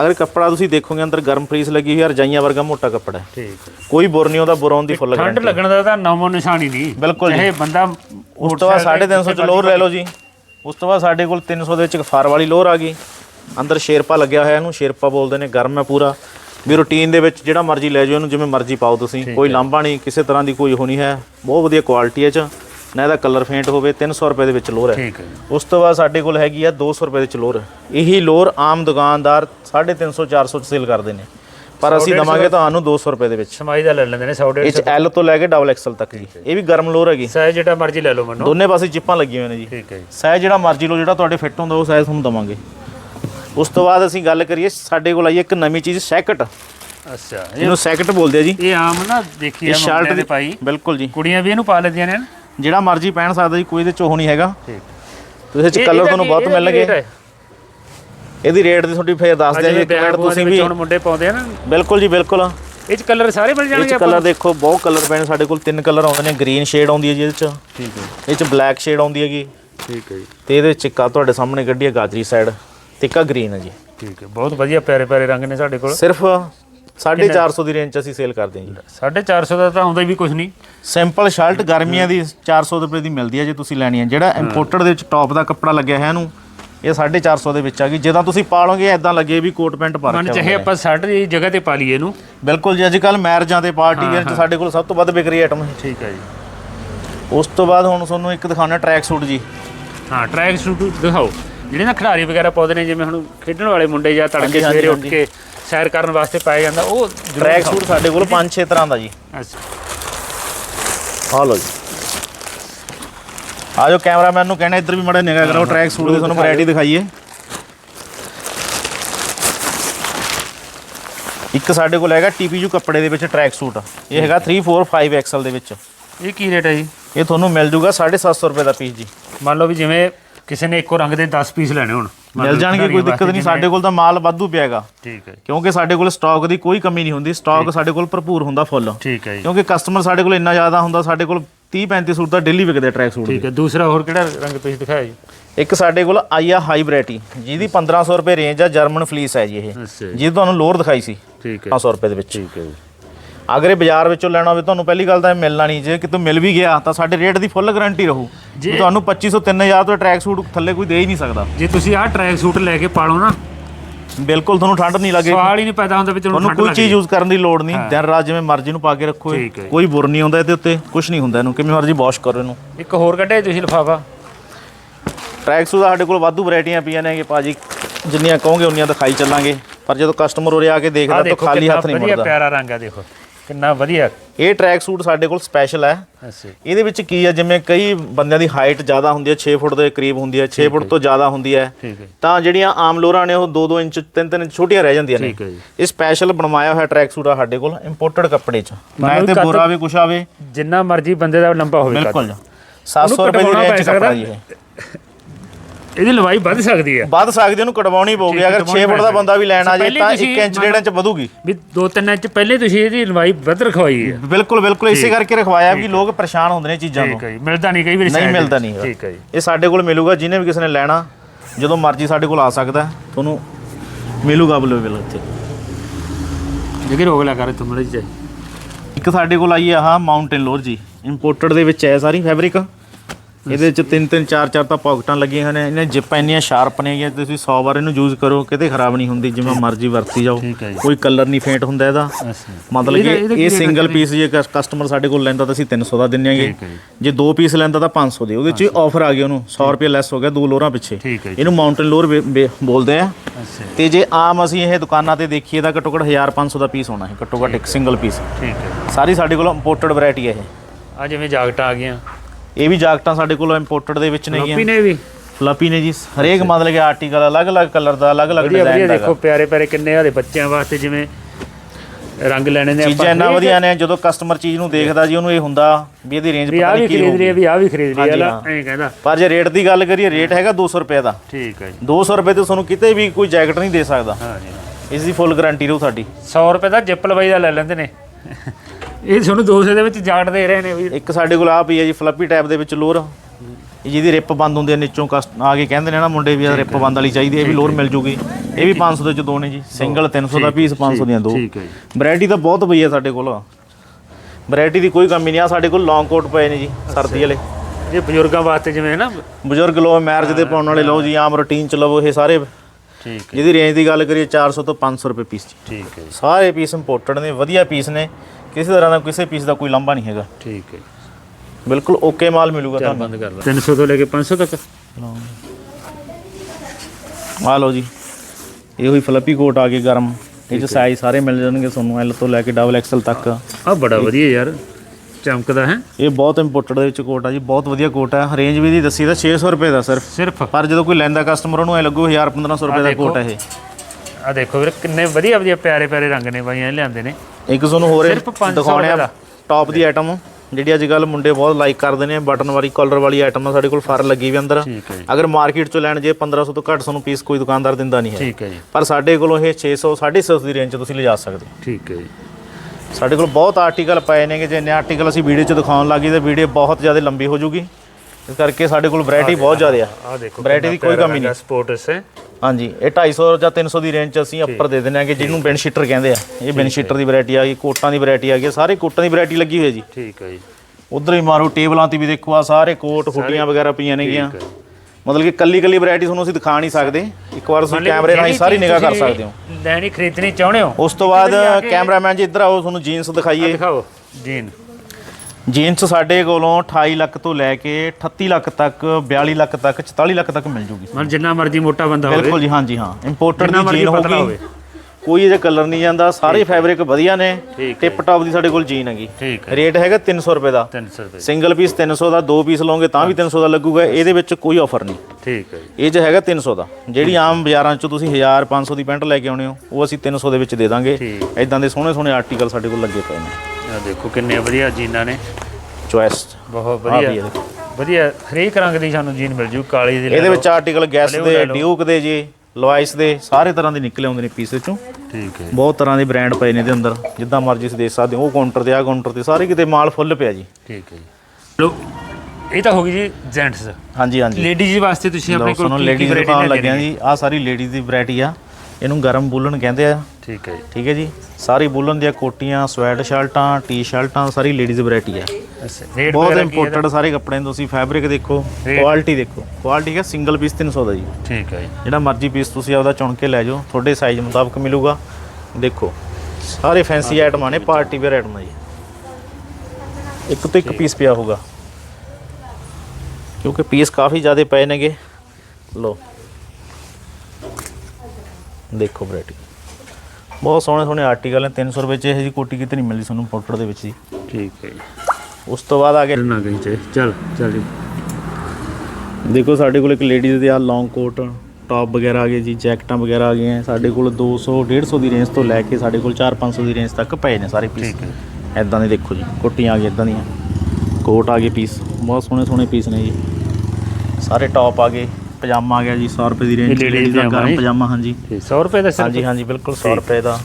ਅਗਰ ਕੱਪੜਾ ਤੁਸੀਂ ਦੇਖੋਗੇ ਅੰਦਰ ਗਰਮ ਫਰੀਸ ਲੱਗੀ ਹੋਈ ਹੈ ਰਜਾਈਆਂ ਵਰਗਾ ਮੋਟਾ ਕੱਪੜਾ ਹੈ। ਠੀਕ। ਕੋਈ ਬੁਰ ਨਹੀਂ ਉਹਦਾ ਬੁਰਾਉਣ ਦੀ ਫੁੱਲ ਠੰਡ ਲੱਗਣ ਦਾ ਤਾਂ ਨਾਮੋ ਨਿਸ਼ਾਨੀ ਨਹੀਂ। ਬਿਲਕੁਲ ਜੀ। ਚਾਹੇ ਬੰਦਾ ਉਸ ਤੋਂ ਬਾਅਦ 350 ਚ ਲੋਰ ਲੈ ਲਓ ਜੀ। ਉਸ ਤੋਂ ਬਾਅਦ ਸਾਡੇ ਕੋਲ 300 ਦੇ ਵਿੱਚ ਇੱਕ ਫਾਰ ਵਾਲੀ ਲੋਰ ਆ ਗਈ। ਅੰਦਰ ਸ਼ੇਰਪਾ ਲੱਗਿਆ ਹੋਇਆ ਇਹਨੂੰ ਸ਼ੇਰਪਾ ਬੋਲਦੇ ਨੇ ਗਰਮ ਹੈ ਪੂਰਾ। ਵੀ ਰੂਟੀਨ ਦੇ ਵਿੱਚ ਜਿਹੜਾ ਮਰਜ਼ੀ ਲੈ ਜਾਓ ਇਹਨੂੰ ਜਿਵੇਂ ਮਰਜ਼ੀ ਪਾਓ ਤੁਸੀਂ। ਕੋਈ ਲਾਂਭਾ ਨਹੀਂ ਕਿਸੇ ਤਰ੍ਹਾਂ ਦੀ ਕੋਈ ਹੋਣੀ ਹੈ। ਬਹੁਤ ਵਧੀਆ ਕੁਆਲਿਟੀ ਹੈ ਚ। ਨਾ ਇਹਦਾ ਕਲਰ ਫੇਂਟ ਹੋਵੇ 300 ਰੁਪਏ ਦੇ ਵਿੱਚ ਲੋਰ ਹੈ। ਠੀਕ ਹੈ। ਉਸ ਤੋਂ ਬਾਅਦ ਸਾਡੇ ਕੋਲ ਹੈਗੀ ਆ 200 ਰੁਪਏ ਦੇ ਵਿੱਚ ਲੋਰ ਇਹੀ ਲੋਰ ਆਮ ਦੁਕਾਨਦਾਰ 350 400 ਚ ਸੇਲ ਕਰਦੇ ਨੇ। ਪਰ ਅਸੀਂ ਦਵਾਂਗੇ ਤੁਹਾਨੂੰ 200 ਰੁਪਏ ਦੇ ਵਿੱਚ। ਸਮਾਈ ਦਾ ਲੈ ਲੈਂਦੇ ਨੇ 100 ਇਹ ਚ ਐਲ ਤੋਂ ਲੈ ਕੇ ਡਬਲ ਐਕਸਲ ਤੱਕ ਜੀ। ਇਹ ਵੀ ਗਰਮ ਲੋਰ ਹੈਗੀ। ਸਾਈਜ਼ ਜਿਹੜਾ ਮਰਜ਼ੀ ਲੈ ਲਓ ਮੈਨੂੰ। ਦੋਨੇ ਪਾਸੇ ਚਿੱਪਾਂ ਲੱਗੀਆਂ ਹੋਈਆਂ ਨੇ ਜੀ। ਠੀਕ ਹੈ ਜੀ। ਸਾਈਜ਼ ਜਿਹੜਾ ਮਰਜ਼ੀ ਲਓ ਜਿਹੜਾ ਤੁਹਾਡੇ ਫਿੱਟ ਹੁੰਦਾ ਉਹ ਸਾਈਜ਼ ਤੁਹਾਨੂੰ ਦਵਾਂਗੇ। ਉਸ ਤੋਂ ਬਾਅਦ ਅਸੀਂ ਗੱਲ ਕਰੀਏ ਸਾਡੇ ਕੋਲ ਆਈ ਇੱਕ ਨਵੀਂ ਚੀਜ਼ ਸੈਕਟ ਅੱਛਾ। ਇਹ- ਇਹਨੂੰ ਸੈਕਟ ਬੋਲਦੇ ਆ ਜੀ। ਇਹ ਆਮ ਨਾ ਦੇਖੀ ਇਹ ਆ ਮੁੰਡਿਆਂ ਦੇ ਦੀ ਪਾਈ ਬਿਲਕੁਲ ਜੀ। ਕੁੜੀਆਂ ਵੀ ਇਹਨੂੰ ਪਾ ਲੈਂਦੀਆਂ ਨੇ ਨਾ। ਜਿਹੜਾ ਮਰਜ਼ੀ ਪਹਿਨ ਸਕਦਾ ਜੀ ਕੋਈ ਇਹਦੇ ਚ ਉਹ ਨਹੀਂ ਹੈਗਾ। ਠੀਕ। ਤੁਸੀਂ ਚ ਕਲਰ ਤੁਹਾਨੂੰ ਬਹੁਤ ਮਿਲਣਗੇ। ਇਹਦੀ ਰੇਟ ਦੀ ਤੁਹਾਡੀ ਫੇਰ ਦੱਸ ਦਿਆਂ ਜੀ ਇੱਕ ਮਿੰਟ ਤੁਸੀਂ ਵੀ ਹੁਣ ਮੁੰਡੇ ਪਾਉਂਦੇ ਆ ਨਾ। ਬਿਲਕੁਲ ਜੀ ਬਿਲਕੁਲ। ਇਹ ਚ ਕਲਰ ਸਾਰੇ ਮਿਲ ਇਹ ਜਾਣਗੇ ਚ ਕਲਰ ਦੇਖੋ ਬਹੁਤ ਕਲਰ ਪੈਣ ਸਾਡੇ ਕੋਲ ਤਿੰਨ ਕਲਰ ਆਉਂਦੇ ਨੇ ਗ੍ਰੀਨ ਸ਼ੇਡ ਆਉਂਦੀ ਹੈ ਜੀ ਇਹਦੇ ਚ। ਠੀਕ ਹੈ। ਇਹ ਚ ਬਲੈਕ ਸ਼ੇਡ ਆਉਂਦੀ ਹੈਗੀ। ਠੀਕ ਹੈ ਜੀ। ਤੇ ਇਹਦੇ ਚ ਆ ਤੁਹਾਡੇ ਸਾਹਮਣੇ ਗੱਡੀ ਹੈ ਗਾਜਰੀ ਸਾਈਡ ਤੇ ਇੱਕ ਆ ਗ੍ਰੀਨ ਹੈ ਜੀ। ਠੀਕ ਹੈ ਬਹੁਤ ਵਧੀਆ ਪਿਆਰੇ ਪਿਆਰੇ ਰੰਗ ਨੇ ਸਾਡੇ ਕੋਲ। ਸਿਰਫ 450 ਦੀ ਰੇਂਜ ਚ ਅਸੀਂ ਸੇਲ ਕਰਦੇ ਹਾਂ ਜੀ। 450 ਦਾ ਤਾਂ ਆਉਂਦਾ ਹੀ ਵੀ ਕੁਝ ਨਹੀਂ। ਸਿੰਪਲ ਸ਼ਰਟ ਗਰਮੀਆਂ ਦੀ 400 ਰੁਪਏ ਦੀ ਮਿਲਦੀ ਹੈ ਜੇ ਤੁਸੀਂ ਲੈਣੀ ਹੈ ਜਿਹੜਾ ਇੰਪੋਰਟਡ ਦੇ ਵਿੱਚ ਟੌਪ ਦਾ ਕੱਪੜਾ ਲੱਗਿਆ ਹੈ ਇਹਨੂੰ ਇਹ 450 ਦੇ ਵਿੱਚ ਆ ਗਈ। ਜਦੋਂ ਤੁਸੀਂ ਪਾ ਲਓਗੇ ਐਦਾਂ ਲੱਗੇ ਵੀ ਕੋਟ ਪੈਂਟ ਪਾ ਮਨ ਰੱਖਿਆ ਚਾਹੇ ਆਪਾਂ ਸ਼ਰਟ ਦੀ ਜਗ੍ਹਾ ਤੇ ਪਾ ਲਈਏ ਇਹਨੂੰ। ਬਿਲਕੁਲ ਜੀ ਅੱਜ ਕੱਲ ਮੈਰਿਜਾਂ ਤੇ ਪਾਰਟੀ ਵੇਅਰ ਚ ਸਾਡੇ ਕੋਲ ਸਭ ਤੋਂ ਵੱਧ ਵਿਕਰੀ ਆਈਟਮ ਹੈ ਠੀਕ ਹੈ ਜੀ। ਉਸ ਤੋਂ ਬਾਅਦ ਹੁਣ ਤੁਹਾਨੂੰ ਇੱਕ ਦਿਖਾਉਣਾ ਟਰੈਕ ਸੂਟ ਜੀ। ਹਾਂ ਟਰੈਕ ਸੂਟ ਦਿਖਾਓ। ਜਿਹੜੇ ਨਾ ਖਿਡਾਰੀ ਵਗੈਰਾ ਪਾਉਂਦੇ ਨੇ ਜਿਵੇਂ ਹੁਣ ਖੇਡਣ ਵਾਲੇ ਮੁੰਡੇ ਜਾਂ ਤੜਕੇ ਸਵੇਰੇ ਉੱਠ। ਕੇ ਸੈਰ ਕਰਨ ਵਾਸਤੇ ਪਾਇਆ ਜਾਂਦਾ ਉਹ ਜ਼ਰੂਰ ਟਰੈਕ। ਸੂਟ ਸਾਡੇ ਕੋਲ 5-6 ਤਰ੍ਹਾਂ ਦਾ ਜੀ। ਅੱਛਾ। ਆ ਲਓ ਜੀ। ਆ ਜਾਓ ਕੈਮਰਾਮੈਨ ਨੂੰ ਕਹਿਣਾ ਇੱਧਰ ਵੀ ਮੜਾ ਨਿਗਾਹ ਕਰਾਓ ਟਰੈਕ ਸੂਟ ਦੀ ਤੁਹਾਨੂੰ ਵੈਰਾਈਟੀ ਦਿਖਾਈਏ। ਇੱਕ ਸਾਡੇ ਕੋਲ ਹੈਗਾ ਟੀਪੀਯੂ ਕੱਪੜੇ ਦੇ ਵਿੱਚ ਟਰੈਕ ਸੂਟ। ਇਹ ਹੈਗਾ 3 4 5 ਐਕਸਲ ਦੇ ਵਿੱਚ। ਇਹ ਕੀ ਰੇਟ ਹੈ ਜੀ? ਇਹ ਤੁਹਾਨੂੰ ਮਿਲ ਜੂਗਾ 750 ਰੁਪਏ ਦਾ ਪੀਸ ਜੀ। ਮੰਨ ਲਓ ਵੀ ਜਿਵੇਂ ਕਿਸੇ ਨੇ ਇੱਕੋ ਰੰਗ ਦੇ 10 ਪੀਸ ਲੈਣੇ ਹੋਣ। ਮਿਲ ਜਾਣਗੇ ਕੋਈ ਦਿੱਕਤ ਨਹੀਂ ਸਾਡੇ ਕੋਲ ਤਾਂ ਮਾਲ ਵਾਧੂ ਪਿਆਗਾ ਠੀਕ ਹੈ ਕਿਉਂਕਿ ਸਾਡੇ ਕੋਲ ਸਟਾਕ ਦੀ ਕੋਈ ਕਮੀ ਨਹੀਂ ਹੁੰਦੀ ਸਟਾਕ ਸਾਡੇ ਕੋਲ ਭਰਪੂਰ ਹੁੰਦਾ ਫੁੱਲ। ਠੀਕ ਹੈ ਕਿਉਂਕਿ ਕਸਟਮਰ ਸਾਡੇ ਕੋਲ ਇੰਨਾ ਜ਼ਿਆਦਾ ਹੁੰਦਾ ਸਾਡੇ ਕੋਲ 30 35 ਸੂਟ ਤਾਂ ਡੇਲੀ ਵਿਕਦੇ ਟਰੈਕ ਸੂਟ ਠੀਕ ਹੈ ਦੂਸਰਾ ਹੋਰ ਕਿਹੜਾ ਰੰਗ ਤੁਸੀਂ ਦਿਖਾਇਆ ਜੀ? ਇੱਕ ਸਾਡੇ ਕੋਲ ਆਈ ਆ ਹਾਈ ਵੈਰਾਈਟੀ ਜਿਹਦੀ 1500 ਰੁਪਏ ਰੇਂਜ ਆ ਜਰਮਨ ਫਲੀਸ ਹੈ ਜੀ ਇਹ। ਜਿਹਦੀ ਤੁਹਾਨੂੰ ਲੋਅਰ ਦਿਖਾਈ ਸੀ ਠੀਕ ਹੈ। 500 ਰੁਪਏ ਦੇ ਵਿੱਚ। ਠੀਕ ਹੈ ਜੀ। ਅਗਰ ਇਹ ਬਾਜ਼ਾਰ ਵਿੱਚੋਂ ਲੈਣਾ ਹੋਵੇ ਤੁਹਾਨੂੰ ਪਹਿਲੀ ਗੱਲ ਤਾਂ ਇਹ ਮਿਲਣਾ ਨਹੀਂ ਜੇ ਕਿਤੋਂ ਮਿਲ ਵੀ ਗਿਆ ਤਾਂ ਸਾਡੇ ਰੇਟ ਦੀ ਫੁੱਲ ਗਾਰੰਟੀ ਰਹੂ। ਜੇ- ਤੁਹਾਨੂੰ 2500 3000 ਤੋਂ ਟਰੈਕ ਸੂਟ ਥੱਲੇ ਕੋਈ ਦੇ ਹੀ ਨਹੀਂ ਸਕਦਾ। ਜੇ ਤੁਸੀਂ ਆਹ ਟਰੈਕ ਸੂਟ ਲੈ ਕੇ ਪਾਲੋ ਨਾ ਬਿਲਕੁਲ ਤੁਹਾਨੂੰ ਠੰਡ ਨਹੀਂ ਲੱਗੇ। ਸਵਾਲ ਹੀ ਨਹੀਂ ਪੈਦਾ ਹੁੰਦਾ ਵੀ ਤੁਹਾਨੂੰ ਠੰਡ ਕੋਈ ਚੀਜ਼ ਯੂਜ਼ ਕਰਨ ਦੀ ਲੋੜ ਨਹੀਂ। ਦਿਨ ਰਾਤ ਜਿਵੇਂ ਮਰਜ਼ੀ ਨੂੰ ਪਾ ਕੇ ਰੱਖੋ। ਕੋਈ ਬੁਰ ਨਹੀਂ ਆਉਂਦਾ ਇਹਦੇ ਉੱਤੇ ਕੁਝ ਨਹੀਂ ਹੁੰਦਾ ਇਹਨੂੰ। ਕਿਵੇਂ ਮਰਜ਼ੀ ਵਾਸ਼ ਕਰੋ ਇਹਨੂੰ। ਇੱਕ ਹੋਰ ਕੱਢਿਆ ਤੁਸੀਂ ਲਿਫਾਫਾ। ਟਰੈਕ ਸੂਟ ਸਾਡੇ ਕੋਲ ਵਾਧੂ ਵੈਰਾਈਟੀਆਂ ਪਈਆਂ ਨੇ ਕਿ ਭਾਜੀ ਜਿੰਨੀਆਂ ਕਹੋਗੇ ਉਨੀਆਂ ਦਿਖਾਈ ਚੱਲਾਂਗੇ। ਪਰ ਜਦੋਂ ਕਸਟਮਰ ਉਰੇ ਆ ਕੇ ਦੇਖਦਾ ਤਾਂ ਖਾਲੀ ਹੱਥ ਨਹੀਂ ਵਧੀਆ ਮੁੜਦਾ। ਪਿਆਰਾ ਰੰਗ ਆ ਦੇਖੋ। ਕਿੰਨਾ ਵਧੀਆ। ਇਹ ਟਰੈਕ ਸੂਟ ਸਾਡੇ ਕੋਲ ਸਪੈਸ਼ਲ ਹੈ। ਅੱਛਾ। ਇਹਦੇ ਵਿੱਚ ਕੀ ਹੈ ਜਿਵੇਂ ਕਈ ਬੰਦਿਆਂ ਦੀ ਹਾਈਟ ਜ਼ਿਆਦਾ ਹੁੰਦੀ ਹੈ 6 ਫੁੱਟ ਦੇ ਕਰੀਬ ਹੁੰਦੀ ਹੈ 6 ਫੁੱਟ ਤੋਂ ਜ਼ਿਆਦਾ ਹੁੰਦੀ ਹੈ। ਤਾਂ ਜਿਹੜੀਆਂ ਆਮ ਲੋਰਾਂ ਨੇ ਉਹ 2-2 ਇੰਚ 3-3 ਇੰਚ ਛੋਟੀਆਂ ਰਹਿ ਜਾਂਦੀਆਂ ਨੇ। ਇਹ ਸਪੈਸ਼ਲ ਬਣਵਾਇਆ ਹੋਇਆ ਟਰੈਕ ਸੂਟ ਆ ਸਾਡੇ ਕੋਲ ਇੰਪੋਰਟਡ ਕੱਪੜੇ 'ਚ। ਲਓ ਤੇ ਬੋਰਾ ਵੀ ਕੁਛ ਆਵੇ। ਜਿੰਨਾ ਮਰਜ਼ੀ ਬੰਦੇ ਦਾ ਲੰਬਾ ਹੋਵੇ। ਬਿਲਕੁਲ 700 ਰੁਪਏ ਦੀ ਰੇਂਜ ਕੱਪੜਾ। ਜੀ ਇਹਦੀ ਲੰਬਾਈ ਵੱਧ ਸਕਦੀ ਹੈ। ਵੱਧ ਸਕਦੀ ਉਹਨੂੰ ਕਟਵਾਉਣੀ ਪਊਗੀ। ਅਗਰ 6 ਫੁੱਟ ਦਾ ਬੰਦਾ ਵੀ ਲੈਣ ਆ ਪਹਿਲੇ ਤਾਂ ਤੁਸੀਂ 1 ਇੰਚ ਡੇਢ ਇੰਚ ਵਧੂਗੀ। ਵੀ 2-3 ਇੰਚ ਪਹਿਲੇ ਤੁਸੀਂ ਇਹਦੀ ਲੰਬਾਈ ਵੱਧ ਰਖਵਾਈ ਹੈ। ਬਿਲਕੁਲ ਬਿਲਕੁਲ ਇਸੇ ਕਰਕੇ ਰਖਵਾਇਆ ਵੀ ਲੋਕ ਪਰੇਸ਼ਾਨ ਹੁੰਦੇ ਨੇ ਚੀਜ਼ਾਂ ਤੋਂ। ਠੀਕ ਹੈ ਜੀ ਮਿਲਦਾ ਨਹੀਂ ਕਈ ਵਾਰੀ ਨਹੀਂ ਮਿਲਦਾ। ਨਹੀਂ। ਠੀਕ ਹੈ ਜੀ। ਇਹ ਸਾਡੇ ਕੋਲ ਮਿਲੂਗਾ ਜਿਹਨੇ ਵੀ ਕਿਸੇ ਨੇ ਲੈਣਾ ਜਦੋਂ ਮਰਜ਼ੀ ਸਾਡੇ ਕੋਲ ਆ ਸਕਦਾ ਤੁਹਾਨੂੰ ਮਿਲੂਗਾ ਅਵੇਲੇਬਲ ਇੱਥੇ ਜਿਗਰ ਰੋਗ ਲਿਆ ਕਰ ਤੂੰ ਮੜੇ ਜੀ ਇੱਕ ਸਾਡੇ ਕੋਲ ਆਈ ਹੈ ਆਹ ਮਾਊਂਟੇਨ ਲੋਰ ਜੀ। ਇੰਪੋਰਟਡ ਦੇ ਵਿੱਚ ਹੈ ਸਾਰੀ ਫੈਬਰਿਕ ਇਹਦੇ ਵਿੱਚ ਤਿੰਨ ਤਿੰਨ ਚਾਰ ਚਾਰ ਤਾਂ ਪਾਕਟਾਂ ਲੱਗੀਆਂ ਹੋਈਆਂ ਨੇ। ਇਹਨਾਂ ਜਿੱਪਾਂ ਇੰਨੀਆਂ ਸ਼ਾਰਪ ਨੇਗੀਆਂ ਤੁਸੀਂ 100 ਵਾਰ ਇਹਨੂੰ ਯੂਜ਼ ਕਰੋ ਕਿਤੇ ਖਰਾਬ ਨਹੀਂ ਹੁੰਦੀ ਜਿਵੇਂ ਮਰਜ਼ੀ ਵਰਤੀ ਜਾਓ। ਕੋਈ ਕਲਰ ਨਹੀਂ ਫੇਂਟ ਹੁੰਦਾ ਇਹਦਾ। ਮਤਲਬ ਕਿ ਕੀ ਇਹ ਸਿੰਗਲ? ਪੀਸ ਜੇ ਕਸਟਮਰ ਸਾਡੇ ਕੋਲ ਲੈਂਦਾ ਤਾਂ ਅਸੀਂ 300 ਦਾ ਦਿੰਨੇ ਆਂਗੇ। ਠੀਕ ਹੈ ਜੀ। ਦੋ ਪੀਸ ਲੈਂਦਾ ਤਾਂ 500 ਦੇ। ਉਹਦੇ ਚ ਆਫਰ ਆ ਗਿਆ ਉਹਨੂੰ। 100 ਰੁਪਏ ਲੈਸ ਹੋ ਗਿਆ ਦੋ ਲੋਰਾਂ ਪਿੱਛੇ। ਇਹਨੂੰ ਮਾਊਂਟੇਨ ਲੋਰ ਬੋਲਦੇ ਆ। ਤੇ ਜੇ ਆਮ ਅਸੀਂ ਇਹ ਦੁਕਾਨਾਂ ਤੇ ਦੇਖੀਏ ਤਾਂ ਘੱਟੋ ਘੱਟ 1500 ਦਾ ਪੀਸ ਹੋਣਾ ਹੈ। ਘੱਟੋ ਘੱਟ ਇੱਕ ਸਿੰਗਲ ਪੀਸ ਠੀਕ ਹੈ। ਸਾਰੀ ਸਾਡੇ ਕੋਲ ਇੰਪੋਰਟਡ ਵੈਰਾਈਟੀ ਹੈ ਇਹ। ਆ ਜਿਵੇਂ ਜਾਕਟਾਂ ਆ ਗਈਆਂ। ਇਹ ਵੀ ਜਾਕਟਾਂ ਸਾਡੇ ਕੋਲ ਇੰਪੋਰਟਡ ਦੇ ਵਿੱਚ ਨੇਗੀਆਂ। ਲੋਪੀ ਨੇ ਵੀ। ਫਲੱਪੀ ਨੇ ਜੀ ਹਰੇਕ ਮਤਲਬ ਕਿ ਆਰਟੀਕਲ ਅਲੱਗ-ਅਲੱਗ ਕਲਰ ਦਾ ਅਲੱਗ-ਅਲੱਗ ਵਧੀਆ ਵਧੀਆ ਡਿਜ਼ਾਈਨ ਦਾ ਦੇਖੋ ਪਿਆਰੇ ਪਿਆਰੇ ਕਿੰਨੇ ਆਦੇ ਬੱਚਿਆਂ ਵਾਸਤੇ ਜਿਵੇਂ ਰੰਗ ਲੈਣੇ ਨੇ ਚੀਜ਼ਾਂ ਇੰਨਾ ਵਧੀਆ ਨੇ ਜਦੋਂ ਕਸਟਮਰ ਚੀਜ਼ ਨੂੰ ਦੇਖਦਾ ਜੀ ਉਹਨੂੰ ਇਹ ਹੁੰਦਾ ਵੀ ਇਹਦੀ ਰੇਂਜ ਵੀ ਆ ਪਤਾ ਵੀ ਕੀ ਖਰੀਦ ਰਹੀ ਹੈ ਹੋਊਗੀ। ਵੀ ਆ ਵੀ ਖਰੀਦ ਰਹੀ ਹੈ ਲਾ ਹਾਂ। ਐਂ ਕਹਿੰਦਾ। ਪਰ ਜੇ ਰੇਟ ਦੀ ਗੱਲ ਕਰੀਏ ਰੇਟ ਹੈਗਾ 200 ਰੁਪਏ ਦਾ। ਠੀਕ ਹੈ ਜੀ। 200 ਰੁਪਏ ਤੇ ਤੁਹਾਨੂੰ ਕਿਤੇ ਵੀ ਕੋਈ ਜੈਕਟ ਨਹੀਂ ਦੇ ਸਕਦਾ। ਹਾਂ ਜੀ। ਇਸ ਦੀ ਫੁੱਲ ਗਾਰੰਟੀ ਰਹੂ ਸਾਡੀ। 100 ਰੁਪਏ ਦਾ ਜਿੱਪ ਲਵਾਈ ਦਾ ਲੈ ਲੈਂਦੇ ਨੇ। ਇਹ ਤੁਹਾਨੂੰ 200 ਦੇ ਵਿੱਚ ਜਾਕਟ ਦੇ ਰਹੇ ਨੇ ਵੀ ਇੱਕ ਸਾਡੇ ਕੋਲ ਆ ਪਈ ਹੈ ਜੀ ਫਲੱਪੀ ਟਾਈਪ ਦੇ ਵਿੱਚ ਲੋਰ ਇਹ ਜਿਹਦੀ ਰਿਪ ਬੰਦ ਹੁੰਦੀ ਹੈ ਨੀਚੋਂ ਕਸ- ਆ ਕੇ ਕਹਿੰਦੇ ਨੇ ਨਾ ਮੁੰਡੇ ਵੀ ਰਿਪ ਬੰਦ ਵਾਲੀ ਚਾਹੀਦੀ ਹੈ ਇਹ ਵੀ ਲੋਰ ਮਿਲ ਜੂਗੀ। ਇਹ ਵੀ 500 ਦੇ ਚ ਦੋ ਨੇ ਜੀ ਸਿੰਗਲ 300 ਦਾ ਪੀਸ 500 ਦੀਆਂ ਦੋ। ਠੀਕ ਹੈ ਜੀ। ਵੈਰਾਈਟੀ ਤਾਂ ਬਹੁਤ ਪਈ ਹੈ ਸਾਡੇ ਕੋਲ। ਵੈਰਾਈਟੀ ਦੀ ਕੋਈ ਕਮੀ ਨਹੀਂ ਆ ਸਾਡੇ ਕੋਲ ਲੌਂਗ ਕੋਟ ਪਏ ਨੇ ਜੀ ਸਰਦੀ ਵਾਲੇ। ਇਹ ਬਜ਼ੁਰਗਾਂ ਵਾਸਤੇ ਜਿਵੇਂ ਨਾ ਬਜ਼ੁਰਗ ਲੋ ਮੈਰਿਜ ਦੇ ਪਾਉਣ ਵਾਲੇ ਲਓ ਜੀ ਆਮ ਰੂਟੀਨ ਚ ਲਵੋ ਇਹ ਸਾਰੇ। ਠੀਕ ਹੈ ਜਿਹਦੀ ਰੇਂਜ ਦੀ ਗੱਲ ਕਰੀਏ 400 ਤੋਂ 500 ਰੁਪਏ ਪੀਸ ਜੀ। ਠੀਕ ਹੈ ਸਾਰੇ ਪੀਸ ਇੰਪੋਰਟਡ ਨੇ ਵਧੀਆ ਪੀਸ ਨੇ। ਕਿਸੇ ਤਰ੍ਹਾਂ ਦਾ ਕਿਸੇ ਪੀਸ ਦਾ ਕੋਈ ਲੰਬਾ ਨਹੀਂ ਹੈਗਾ। ਠੀਕ ਹੈ ਬਿਲਕੁਲ ਓਕੇ ਮਾਲ ਮਿਲੂਗਾ ਚੱਲ ਤੁਹਾਨੂੰ। ਬੰਦ ਕਰ ਲਾ। 300 ਤੋਂ ਲੈ ਕੇ 500 ਤੱਕ। ਆ ਲਓ ਜੀ ਇਹ ਹੋਈ ਫਲੱਪੀ ਕੋਟ ਆ ਗਈ ਗਰਮ। ਇਹ ਚ ਸਾਈਜ਼ ਸਾਰੇ ਮਿਲ ਜਾਣਗੇ ਤੁਹਾਨੂੰ ਐਲ ਤੋਂ ਲੈ ਕੇ ਡਬਲ ਐਕਸਲ ਤੱਕ। ਆ ਬੜਾ ਵਧੀਆ ਯਾਰ ਚਮਕਦਾ ਹੈ। ਇਹ ਬਹੁਤ ਇੰਪੋਰਟਡ ਦੇ ਵਿੱਚ ਕੋਟ ਆ ਜੀ ਬਹੁਤ ਵਧੀਆ ਕੋਟ ਹੈ ਰੇਂਜ ਵੀ ਦੀ ਦੱਸੀ ਤਾਂ 600 ਰੁਪਏ ਦਾ ਸਿਰਫ। ਸਿਰਫ। ਪਰ ਜਦੋਂ ਕੋਈ ਲੈਂਦਾ ਕਸਟਮਰ ਉਹਨੂੰ ਐ ਲੱਗੂ 1000 1500 ਰੁਪਏ ਦਾ ਕੋਟ ਹੈ ਇਹ। ਆ ਦੇਖੋ ਵੀਰ ਕਿੰਨੇ ਵਧੀਆ ਵਧੀਆ ਪਿਆਰੇ ਪਿਆਰੇ ਰੰਗ ਨੇ ਬਾਈਆਂ ਨੇ ਲਿਆਂਦੇ ਨੇ। ਇੱਕ ਤੁਹਾਨੂੰ ਹੋਰ ਸਿਰਫ 500 ਦਿਖਾਉਣੇ ਆ। ਟੌਪ ਦੀ ਆਈਟਮ ਜਿਹੜੀ ਅੱਜ ਕੱਲ ਮੁੰਡੇ ਬਹੁਤ ਲਾਈਕ ਕਰਦੇ ਨੇ ਬਟਨ ਵਾਲੀ ਕਾਲਰ ਵਾਲੀ ਆਈਟਮ ਆ ਸਾਡੇ ਕੋਲ ਫਰ ਲੱਗੀ ਵੀ ਅੰਦਰ। ਅਗਰ ਮਾਰਕੀਟ ਚੋਂ ਲੈਣ ਜੇ 1500 ਤੋਂ ਘੱਟ ਤੁਹਾਨੂੰ ਪੀਸ ਕੋਈ ਦੁਕਾਨਦਾਰ ਦਿੰਦਾ ਨਹੀਂ ਹੈ। ਠੀਕ ਹੈ ਜੀ। ਪਰ ਸਾਡੇ ਕੋਲੋਂ ਇਹ 600 650 ਦੀ ਰੇਂਜ 'ਚ ਤੁਸੀਂ ਲਿਜਾ ਸਕਦੇ ਹੋ। ਠੀਕ ਹੈ ਜੀ। ਸਾਡੇ ਕੋਲ ਬਹੁਤ ਆਰਟੀਕਲ ਪਏ ਨੇਗੇ ਜੇ ਇੰਨੇ ਆਰਟੀਕਲ ਅਸੀਂ ਵੀਡੀਓ 'ਚ ਦਿਖਾਉਣ ਲੱਗੇ ਤਾਂ ਵੀਡੀਓ ਬਹੁਤ ਜ਼ਿਆਦਾ ਲੰਬੀ ਹੋ ਜੂਗੀ ਇਸ ਕਰਕੇ ਸਾਡੇ ਕੋਲ ਵੈਰਾਈਟੀ ਬਹੁਤ ਜ਼ਿਆਦਾ ਆ। ਆ ਦੇਖੋ Variety ਦੀ ਕੋਈ ਕਮੀ ਨਹੀਂ। ਸਪੋਰਟਸ ਹੈ ਹਾਂਜੀ ਇਹ 250 ਜਾਂ 300 ਦੀ ਰੇਂਜ 'ਚ ਅਸੀਂ ਉੱਪਰ ਦੇ ਦਿੰਦੇ ਆਂਗੇ ਜਿਹਨੂੰ ਬੈਨ ਸ਼ੀਟਰ ਕਹਿੰਦੇ ਆ। ਇਹ ਬੈਨ ਸ਼ੀਟਰ ਦੀ ਵੈਰਾਈਟੀ ਆ ਗਈ ਕੋਟਾਂ ਦੀ ਵੈਰਾਈਟੀ ਆ ਗਈ ਸਾਰੇ ਕੋਟਾਂ ਦੀ ਵੈਰਾਈਟੀ ਲੱਗੀ ਹੋਈ ਹੈ ਜੀ। ਠੀਕ ਹੈ ਜੀ। ਉਧਰ ਹੀ ਮਾਰੋ ਟੇਬਲਾਂ ਤੇ ਵੀ ਦੇਖੋ ਆ ਸਾਰੇ ਕੋਟ ਹੁੱਡੀਆਂ ਵਗੈਰਾ ਪਈਆਂ ਨੇਗੀਆਂ। ਮਤਲਬ ਕਿ ਕੱਲੀ ਕੱਲੀ ਵੈਰਾਈਟੀ ਤੁਹਾਨੂੰ ਅਸੀਂ ਦਿਖਾ ਨਹੀਂ ਸਕਦੇ। ਇੱਕ ਵਾਰ ਤੁਸੀਂ ਕੈਮਰੇ ਰਾਹੀਂ ਸਾਰੀ ਨਿਗਾਹ ਕਰ ਸਕਦੇ ਹੋ। ਲੈਣੀ ਖਰੀਦਣੀ ਚਾਹੁੰਦੇ ਹੋ ਉਸ ਤੋਂ ਬਾਅਦ ਕੈਮਰਾਮੈਨ ਜੀ ਇੱਧਰ ਆਓ ਤੁਹਾਨੂੰ ਜੀਨਸ ਦਿਖਾਈਏ। ਦਿਖਾਓ ਜੀਨ ਜੀਨਸ ਸਾਡੇ ਕੋਲੋਂ 28 ਲੱਖ ਤੋਂ ਲੈ ਕੇ 38 ਲੱਖ ਤੱਕ 42 ਲੱਖ ਤੱਕ 44 ਲੱਖ ਤੱਕ ਮਿਲ ਜੂਗੀ। ਮਨ ਜਿੰਨਾ ਮਰਜ਼ੀ ਮੋਟਾ ਬੰਦਾ ਹੋਵੇ। ਬਿਲਕੁਲ ਜੀ ਹਾਂਜੀ ਹਾਂ। ਇੰਪੋਰਟਡ ਜਿੰਨਾ ਦੀ ਮਰਜ਼ੀ ਜੀਨ ਪਤਲਾ ਹੋਊਗੀ। ਹੋਵੇ। ਕੋਈ ਇਹਦਾ ਕਲਰ ਨਹੀਂ ਜਾਂਦਾ ਸਾਰੇ ਫੈਬਰਿਕ ਵਧੀਆ ਨੇ। ਠੀਕ। ਟਿਪ ਟਾਪ ਦੀ ਸਾਡੇ ਕੋਲ ਜੀਨ ਹੈਗੀ। ਠੀਕ ਹੈ। ਰੇਟ ਹੈਗਾ 300 ਰੁਪਏ ਦਾ। 300 ਰੁਪਏ। ਸਿੰਗਲ ਪੀਸ 300 ਦਾ ਦੋ ਪੀਸ ਲਓਗੇ ਤਾਂ ਵੀ 300 ਦਾ ਲੱਗੂਗਾ। ਇਹਦੇ ਵਿੱਚ ਕੋਈ ਆਫਰ ਨਹੀਂ। ਠੀਕ ਹੈ ਜੀ। ਇਹ 'ਚ ਹੈਗਾ 300 ਦਾ। ਜਿਹੜੀ ਆਮ ਬਾਜ਼ਾਰਾਂ 'ਚੋਂ ਤੁਸੀਂ 1000 500 ਦੀ ਪੈਂਟ ਲੈ ਕੇ ਆਉਣੇ ਹੋ ਉਹ ਅਸੀਂ 300 ਦੇ ਵਿੱਚ ਦੇ ਦਾਂਗੇ। ਠੀਕ। ਇਦਾਂ ਦੇ ਸੋਹਣੇ ਸੋਹਣੇ ਆਰਟੀਕਲ ਸਾਡੇ ਕੋਲ ਲੱਗੇ ਪਏ ਨੇ। ਆ ਦੇਖੋ ਕਿੰਨੇ ਵਧੀਆ ਜੀਨਾਂ ਨੇ। ਚੁਆਇਸ ਬਹੁਤ ਵਧੀਆ। ਵਧੀਆ ਹਰੇਕ ਰੰਗ ਦੀ ਸਾਨੂੰ ਜੀਨ ਮਿਲ ਜੂ ਕਾਲੀ ਦੀ ਇਹਦੇ। ਵਿੱਚ ਆਰਟੀਕਲ ਗੈਸ ਦੇ। ਡਿਊਕ ਦੇ ਜੀ ਲੋਇਸ ਦੇ ਸਾਰੇ ਤਰ੍ਹਾਂ ਦੇ ਨਿਕਲੇ ਆਉਂਦੇ ਨੇ ਪੀਸ ਵਿੱਚੋਂ। ਠੀਕ ਹੈ। ਬਹੁਤ ਤਰ੍ਹਾਂ ਦੇ ਬ੍ਰਾਂਡ ਪਏ ਨੇ ਇਹਦੇ ਅੰਦਰ। ਜਿੱਦਾਂ ਮਰਜ਼ੀ ਤੁਸੀਂ ਦੇਖ ਸਕਦੇ ਹੋ ਉਹ ਕਾਊਂਟਰ ਤੇ ਆ ਕਾਊਂਟਰ ਤੇ ਸਾਰੇ ਕਿਤੇ ਮਾਲ ਫੁੱਲ ਪਿਆ ਜੀ। ਠੀਕ ਹੈ ਜੀ। ਲੋ ਇਹ ਤਾਂ ਹੋ ਗਈ ਜੀ ਜੈਂਟਸ ਹਾਂਜੀ ਹਾਂਜੀ। ਲੇਡੀਜ਼ ਵਾਸਤੇ ਤੁਸੀਂ ਆਪਣੇ ਕੋਲ ਕੀ ਵੈਰਾਈਟੀ ਲੱਗਿਆ ਜੀ। ਆ ਸਾਰੀ ਲੇਡੀਜ਼ ਦੀ ਵੈਰਾਈਟੀ ਆ। ਇਹਨੂੰ ਗਰਮ ਬੁਲਨ ਕਹਿੰਦੇ ਆ। ਠੀਕ ਹੈ ਜੀ। ਠੀਕ ਹੈ ਜੀ। ਸਾਰੀ ਬੁਲਨ ਦੀਆਂ ਕੋਟੀਆਂ ਸਵੈਟ ਸ਼ਰਟਾਂ ਟੀ-ਸ਼ਰਟਾਂ ਸਾਰੀ ਲੇਡੀਜ਼ ਵੈਰਾਈਟੀ ਆ। ਅੱਛਾ ਬਹੁਤ? ਇੰਪੋਰਟਡ ਸਾਰੇ ਕੱਪੜੇ ਨੇ ਤੁਸੀਂ ਫੈਬਰਿਕ ਦੇਖੋ? ਕੁਆਲਿਟੀ ਦੇਖੋ। ਕੁਆਲਿਟੀ ਹੈ ਸਿੰਗਲ ਪੀਸ 300 ਦਾ ਜੀ। ਠੀਕ ਹੈ ਜੀ। ਜਿਹੜਾ ਮਰਜ਼ੀ ਪੀਸ ਤੁਸੀਂ ਆਪਦਾ ਚੁਣ ਕੇ ਲੈ ਜਾਓ ਤੁਹਾਡੇ ਸਾਈਜ਼ ਮੁਤਾਬਕ ਮਿਲੂਗਾ। ਦੇਖੋ ਸਾਰੇ ਫੈਂਸੀ ਆਈਟਮਾਂ ਨੇ ਪਾਰਟੀ ਵੇਅਰ ਆਈਟਮਾਂ ਜੀ। ਇੱਕ ਤੋਂ ਇੱਕ ਪੀਸ ਪਿਆ ਹੋਊਗਾ। ਕਿਉਂਕਿ ਪੀਸ ਕਾਫੀ ਜ਼ਿਆਦਾ ਪਏ ਨੇਗੇ। ਲੋ ਦੇਖੋ ਵੈਰਾਈਟੀ। ਬਹੁਤ ਸੋਹਣੇ ਸੋਹਣੇ ਆਰਟੀਕਲ ਨੇ 300 ਰੁਪਏ ਚ ਇਹ ਜੀ ਕੋਟੀ ਕਿਤੇ ਨਹੀਂ ਮਿਲਦੀ ਤੁਹਾਨੂੰ ਪੋਰਟਰ ਦੇ ਵਿੱਚ ਜੀ। ਠੀਕ ਹੈ ਜੀ। ਉਸ ਤੋਂ ਬਾਅਦ ਆ ਗਏ ਨਾ ਗਈ ਚ ਚੱਲ ਚੱਲ ਜੀ। ਦੇਖੋ ਸਾਡੇ ਕੋਲ ਇੱਕ ਲੇਡੀਜ਼ ਦੇ ਆ ਲੌਂਗ ਕੋਟ ਟੌਪ ਵਗੈਰਾ ਆ ਗਏ ਜੀ ਜੈਕਟਾਂ ਵਗੈਰਾ ਆ ਗਈਆਂ ਸਾਡੇ ਕੋਲ 200 150 ਦੀ ਰੇਂਜ ਤੋਂ ਲੈ ਕੇ ਸਾਡੇ ਕੋਲ 4-500 ਦੀ ਰੇਂਜ ਤੱਕ ਪਏ ਨੇ ਸਾਰੇ ਪੀਸ ਠੀਕ ਹੈ ਐਦਾਂ ਦੇ ਦੇਖੋ ਜੀ ਕੋਟੀਆਂ ਆ ਗਈਆਂ ਐਦਾਂ ਦੀਆਂ। ਕੋਟ ਆ ਗਏ ਪੀਸ ਬਹੁਤ ਸੋਹਣੇ ਸੋਹਣੇ ਪੀਸ ਨੇ ਜੀ। ਸਾਰੇ ਟੌਪ ਆ ਗਏ। ਪਜਾਮਾ ਆ ਗਿਆ ਜੀ 100 ਰੁਪਏ ਦੀ ਰੇਂਜ ਇਹ ladies ਦਾ ਪਜਾਮਾ ਗਰਮ ਹੈ? ਪਜਾਮਾ ਹਾਂਜੀ। ਠੀਕ 100 ਰੁਪਏ ਦਾ ਸਿਰਫ? ਹਾਂਜੀ ਹਾਂਜੀ ਬਿਲਕੁਲ 100 ਰੁਪਏ ਦਾ।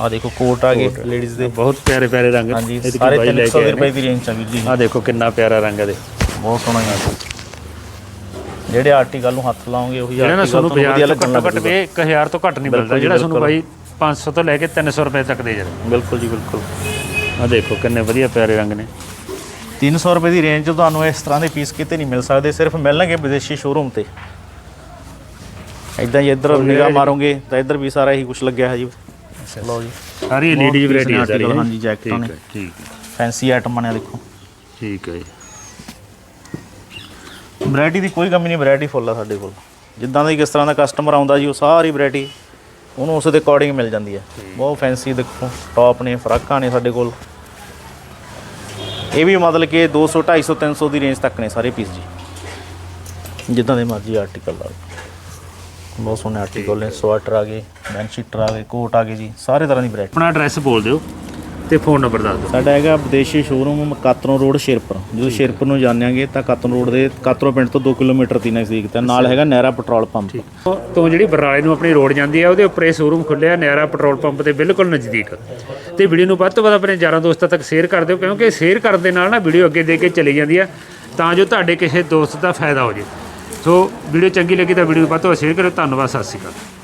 ਆ ਦੇਖੋ ਕੋਟ ਆ ਗਏ ਲੇਡੀਜ਼ ਦੇ। ਬਹੁਤ ਪਿਆਰੇ ਪਿਆਰੇ ਰੰਗ। ਹਾਂਜੀ ਇਹਦੀ ਸਾਰੇ ਬਾਈ ਲੈ 300 ਕੇ ਰੁਪਏ ਦੀ ਰੇਂਜ ਚ ਆ ਵੀਰ ਜੀ। ਆ ਦੇਖੋ ਕਿੰਨਾ ਪਿਆਰਾ ਰੰਗ ਹੈ ਦੇ ਬਹੁਤ ਸੋਹਣਾ ਹੈ ਜਿਹੜੇ ਆਰਟੀਕਲ ਨੂੰ ਹੱਥ ਲਾਓਗੇ ਉਹੀ ਜਿਹੜਾ ਨਾ ਤੁਹਾਨੂੰ ਤੁਹਾਨੂੰ ਵਧੀਆ ਬਾਜ਼ਾਰ ਤੋਂ ਲੱਗਣ ਘੱਟੋ ਘੱਟ ਲੱਗ ਵੀ 1000 ਤੋਂ ਘੱਟ ਨਹੀਂ ਮਿਲਦਾ। ਬਿਲਕੁਲ ਜੀ, ਜਿਹੜਾ ਤੁਹਾਨੂੰ। ਬਾਈ 500 ਤੋਂ ਲੈ ਕੇ 300 ਰੁਪਏ ਤੱਕ ਦੇ ਜਾਂਦੇ ਬਿਲਕੁਲ ਜੀ ਬਿਲਕੁਲ। ਆ ਦੇਖੋ ਕਿੰਨੇ ਵਧੀਆ ਪਿਆਰੇ ਰੰਗ ਨੇ। 300 ਰੁਪਏ ਦੀ ਰੇਂਜ 'ਚ ਤੁਹਾਨੂੰ ਇਸ ਤਰ੍ਹਾਂ ਦੇ ਪੀਸ ਕਿਤੇ ਨਹੀਂ ਮਿਲ ਸਕਦੇ ਸਿਰਫ ਮਿਲਣਗੇ ਵਿਦੇਸ਼ੀ ਸ਼ੋਰੂਮ ਤੇ। ਇਦਾਂ ਹੀ ਇੱਧਰ ਨਿਗਾਹ ਮਾਰੋਗੇ ਤਾਂ ਇੱਧਰ ਵੀ ਸਾਰਾ ਇਹੀ ਕੁਝ ਲੱਗਿਆ ਹੈ ਜੀ। ਲਓ ਜੀ। ਸਾਰੀ ਲੇਡੀਜ਼ ਵੈਰਾਈਟੀ ਹੈ ਸਾਰੀ ਹਾਂਜੀ, ਜੈਕਟਾਂ ਠੀਕ ਨੇ। ਹੈ ਠੀਕ ਹੈ। ਫੈਂਸੀ ਆਈਟਮਾਂ ਨੇ ਦੇਖੋ। ਠੀਕ ਹੈ ਜੀ। ਵੈਰਾਈਟੀ ਦੀ ਕੋਈ ਕਮੀ ਨਹੀਂ ਵੈਰਾਈਟੀ ਫੁੱਲ ਆ ਸਾਡੇ ਕੋਲ। ਜਿੱਦਾਂ ਦਾ ਹੀ ਕਿਸ ਤਰ੍ਹਾਂ ਦਾ ਕਸਟਮਰ ਆਉਂਦਾ ਜੀ ਉਹ ਸਾਰੀ ਵੈਰਾਈਟੀ ਉਹਨੂੰ ਉਸ ਦੇ ਅਕੋਰਡਿੰਗ ਮਿਲ ਜਾਂਦੀ ਹੈ। ਬਹੁਤ ਫੈਂਸੀ ਦੇਖੋ ਟੌਪ ਨੇ ਫਰਾਕਾਂ ਨੇ ਸਾਡੇ ਕੋਲ। ਇਹ ਵੀ ਮਤਲਬ ਕਿ 200 250 300 ਦੀ ਰੇਂਜ ਤੱਕ ਨੇ ਸਾਰੇ ਪੀਸ ਜੀ। ਜਿੱਦਾਂ ਦੇ ਮਰਜ਼ੀ ਆਰਟੀਕਲ ਆ ਬਹੁਤ ਸੋਹਣੇ ਆਰਟੀਕਲ ਨੇ ਸਵਾਟਰ ਆ ਗਏ ਬੈਂਚੀਟਰ ਆ ਗਏ ਕੋਟ ਆ ਗਏ ਜੀ ਸਾਰੇ ਤਰ੍ਹਾਂ ਦੀ ਵੈਰਾਈਟੀ ਆਪਣਾ ਐਡਰੈਸ ਬੋਲ ਦਿਓ। ਤੇ ਫੋਨ ਨੰਬਰ ਦੱਸ ਦਿਓ। ਸਾਡਾ ਹੈਗਾ ਵਿਦੇਸ਼ੀ ਸ਼ੋਰੂਮ ਕਾਤਰੋਂ ਰੋਡ ਸ਼ੇਰਪੁਰ। ਜਦੋਂ ਸ਼ੇਰਪੁਰ ਨੂੰ ਜਾਂਦੇਾਂਗੇ ਤਾਂ ਕਾਤਰੋਂ ਰੋਡ ਦੇ ਕਾਤਰੋਂ ਪਿੰਡ ਤੋਂ 2 ਕਿਲੋਮੀਟਰ ਦੀ ਨਜ਼ਦੀਕ ਤੇ ਨਾਲ ਹੈਗਾ ਨਹਿਰਾ ਪੈਟਰੋਲ ਪੰਪ। ਤੋਂ ਜਿਹੜੀ ਬਰਨਾਲੇ ਨੂੰ ਆਪਣੀ ਰੋਡ ਜਾਂਦੀ ਹੈ ਉਹਦੇ ਉੱਪਰ ਇਹ ਸ਼ੋਰੂਮ ਖੁੱਲਿਆ ਨਿਆਰਾ ਪੈਟਰੋਲ ਪੰਪ ਦੇ ਬਿਲਕੁਲ ਨਜ਼ਦੀਕ। ਤੇ ਵੀਡੀਓ ਨੂੰ ਵੱਧ ਤੋਂ ਵੱਧ ਆਪਣੇ ਯਾਰਾਂ ਦੋਸਤਾਂ ਤੱਕ ਸ਼ੇਅਰ ਕਰ ਦਿਓ ਕਿਉਂਕਿ ਸ਼ੇਅਰ ਕਰਨ ਦੇ ਨਾਲ ਨਾ ਵੀਡੀਓ ਅੱਗੇ ਦੇ ਕੇ ਚਲੀ ਜਾਂਦੀ ਆ ਤਾਂ ਜੋ ਤੁਹਾਡੇ ਕਿਸੇ ਦੋਸਤ ਦਾ ਫਾਇਦਾ ਹੋ ਜੇ। ਸੋ ਵੀਡੀਓ ਚੰਗੀ ਲੱਗੀ ਤਾਂ ਵੀਡੀਓ ਨੂੰ ਵੱਧ ਤੋਂ ਵੱਧ ਸ਼ੇਅਰ ਕਰੋ ਧੰਨਵਾਦ ਸਤਿ ਸ਼੍ਰੀ ਅਕਾਲ।